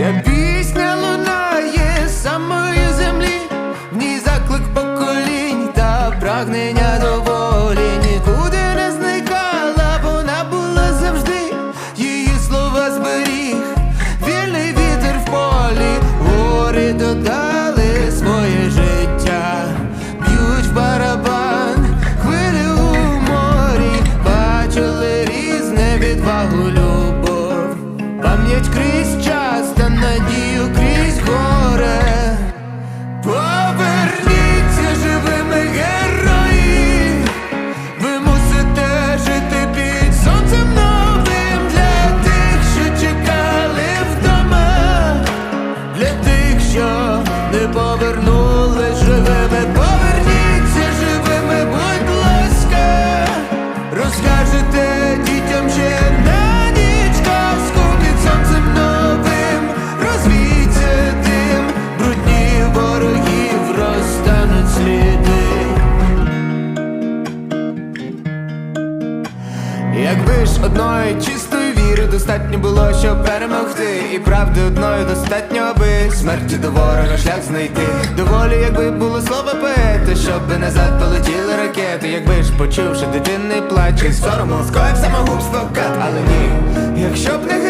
Ця пісня лунає з самої землі, в ній заклик поколінь та прагнення до волі. Нікуди не зникала, вона була завжди, її слова зберіг, вільний вітер в полі, гори додали своє життя, б'ють в барабан, хвилі у морі, бачили різне відвагу що не повернулись живими. Поверніться живими, будь ласка, розкажете дітям ще на ніч казку сонцем новим, розвійте дим, брудні ворогів розтануть сліди. Якби ж одної чистої віри достатньо було, щоб перемогти, і правди одної достатньо, аби смерті до ворога шлях знайти. Доволі, якби було слово поета, щоб назад полетіли ракети, якби ж почувши дитинний плач, і сорому скоїв самогубство кат, але ні, якщо б не